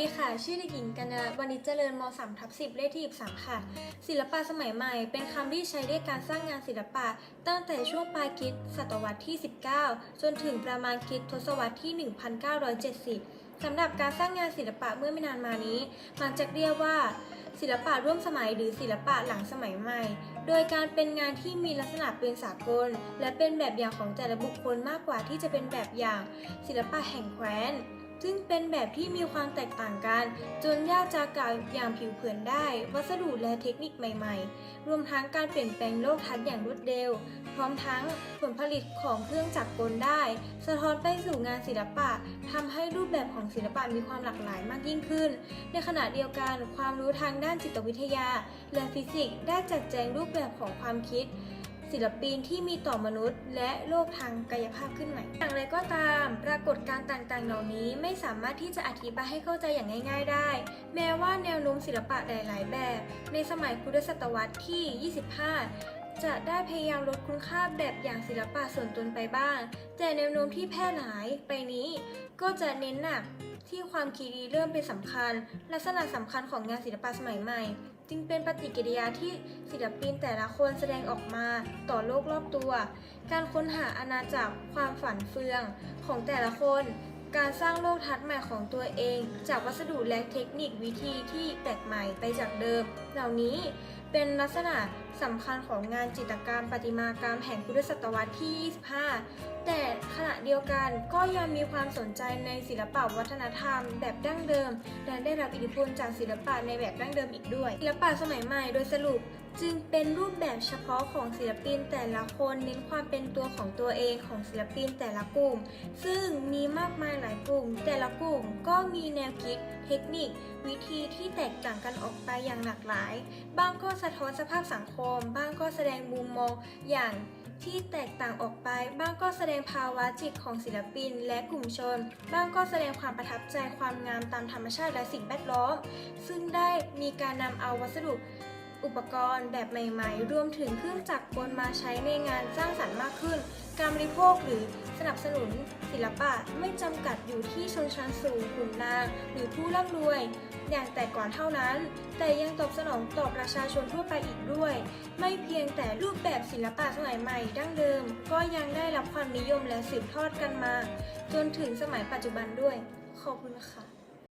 ดีค่ะ ชื่อเด็กหญิงกัญญาวันิจเจริญม 3 ทับ10 เลขที่23ค่ะ ศิลปะสมัยใหม่ เป็นคำที่ใช้เรียกการสร้างงานศิลปะ ตั้งแต่ช่วงปลายคิดศตวรรษที่ 19 จนถึงประมาณคิดทศวรรษที่ 1970 สำหรับการสร้างงานศิลปะเมื่อไม่นานมานี้มันจะเรียกว่า ศิลปะร่วมสมัยหรือศิลปะหลังสมัยใหม่ โดยการเป็นงานที่มีลักษณะเป็นสากล และเป็นแบบอย่างของแต่ละบุคคลมากกว่าที่จะเป็นแบบอย่าง ศิลปะแห่งแคว้น ซึ่งเป็นแบบที่มีความแตกต่างกัน จนยากจะกล่าวอย่างผิวเผินได้ วัสดุและเทคนิคใหม่ๆ รวมทั้งการเปลี่ยนแปลงโลกทัศน์อย่างรวดเร็ว พร้อมทั้งผลผลิตของเครื่องจักรกลได้ สะท้อนไปสู่งานศิลปะทำให้รูปแบบของศิลปะมีความหลากหลายมากยิ่งขึ้น ในขณะเดียวกันความรู้ทางด้านจิตวิทยา และฟิสิกส์ได้จัดแจงรูปแบบของความคิด ศิลปินที่มีต่อมนุษย์ และโลกทางกายภาพขึ้นใหม่อย่างไรก็ตาม ปรากฏการณ์ต่างๆ เหล่านี้ไม่สามารถที่จะอธิบายให้เข้าใจอย่างง่าย ๆ ได้ แม้ว่าแนวโน้มศิลปะหลายๆ แบบ ในสมัยพุทธศตวรรษที่ 25จะได้พยายามลดคุณค่าแบบอย่างศิลปะส่วนตนไปบ้าง แต่แนวโน้มที่แพร่หลายไปนี้ก็จะเน้นหนัก ที่ความคิดริเริ่มเป็นสำคัญ ลักษณะสำคัญของงานศิลปะสมัยใหม่ จึงเป็นปฏิกิริยาที่ศิลปินแต่ละคนแสดงออกมาต่อโลกรอบตัว การค้นหาอาณาจักรความฝันเฟืองของแต่ละคน การสร้างโลกทัศน์ใหม่ของตัวเอง จากวัสดุและเทคนิควิธีที่แปลกใหม่ไปจากเดิม เหล่านี้ เป็นลักษณะสำคัญของงานจิตรกรรมประติมากรรมแห่งพุทธศตวรรษที่ 25 แต่ขณะเดียวกันก็ยังมีความสนใจในศิลปะวัฒนธรรมแบบดั้งเดิม และได้รับอิทธิพลจากศิลปะในแบบดั้งเดิมอีกด้วย ศิลปะสมัยใหม่โดยสรุป จึงเป็นรูปแบบเฉพาะของศิลปินแต่ละคนเน้นความเป็นตัวของตัวเองของศิลปินแต่ละกลุ่ม ซึ่งมีมากมายหลายกลุ่ม แต่ละกลุ่มก็มีแนวคิด เทคนิค วิธีที่แตกต่างกันออกไปอย่างหลากหลาย บางก็สะท้อนสภาพสังคมบ้างก็แสดงมุมมองอย่างที่แตกต่างออกไป บ้างก็แสดงภาวะจิตของศิลปินและกลุ่มชน บ้างก็แสดงความประทับใจความงามตามธรรมชาติและสิ่งแวดล้อม ซึ่งได้มีการนำเอาวัสดุ อุปกรณ์แบบใหม่ๆ รวมถึงเครื่องจักรกลมาใช้ในงานสร้างสรรค์มากขึ้น การบริโภคหรือสนับสนุนศิลปะไม่จำกัดอยู่ที่ชนชั้นสูงขุนนาง หรือผู้ร่ำรวย อย่างแต่ก่อนเท่านั้น แต่ยังตอบสนองต่อประชาชนทั่วไปอีกด้วย ไม่เพียงแต่รูปแบบศิลปะสมัยใหม่ดั้งเดิม ก็ยังได้รับความนิยมและสืบทอดกันมา จนถึงสมัยปัจจุบันด้วย ขอบคุณค่ะ